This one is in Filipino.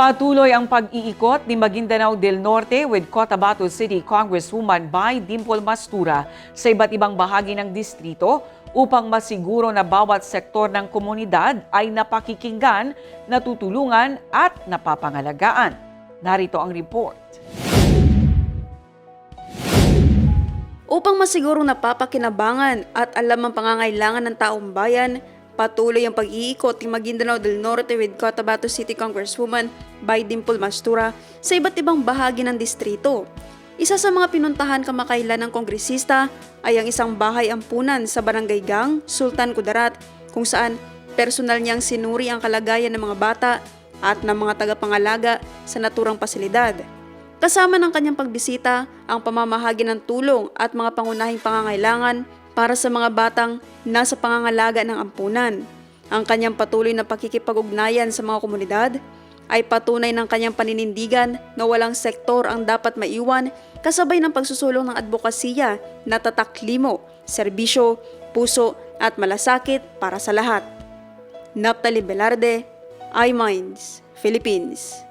Patuloy ang pag-iikot ni Maguindanao del Norte with Cotabato City Congresswoman Bay Dimple Mastura sa iba't ibang bahagi ng distrito upang masiguro na bawat sektor ng komunidad ay napakikinggan, natutulungan at napapangalagaan. Narito ang report. Upang masigurong napapakinabangan at alam ang pangangailangan ng taong bayan, patuloy ang pag-iikot ni Maguindanao del Norte with Cotabato City Congresswoman by Dimple Mastura sa iba't ibang bahagi ng distrito. Isa sa mga pinuntahan kamakailan ng kongresista ay ang isang bahay ampunan sa Barangay Gang, Sultan Kudarat, kung saan personal niyang sinuri ang kalagayan ng mga bata at ng mga tagapangalaga sa naturang pasilidad. Kasama ng kanyang pagbisita ang pamamahagi ng tulong at mga pangunahing pangangailangan para sa mga batang nasa pangangalaga ng ampunan. Ang kanyang patuloy na pakikipag-ugnayan sa mga komunidad ay patunay ng kanyang paninindigan na walang sektor ang dapat maiwan kasabay ng pagsusulong ng advokasya na tataklimo, serbisyo, puso at malasakit para sa lahat. Naptali Velarde, iMinds, Philippines.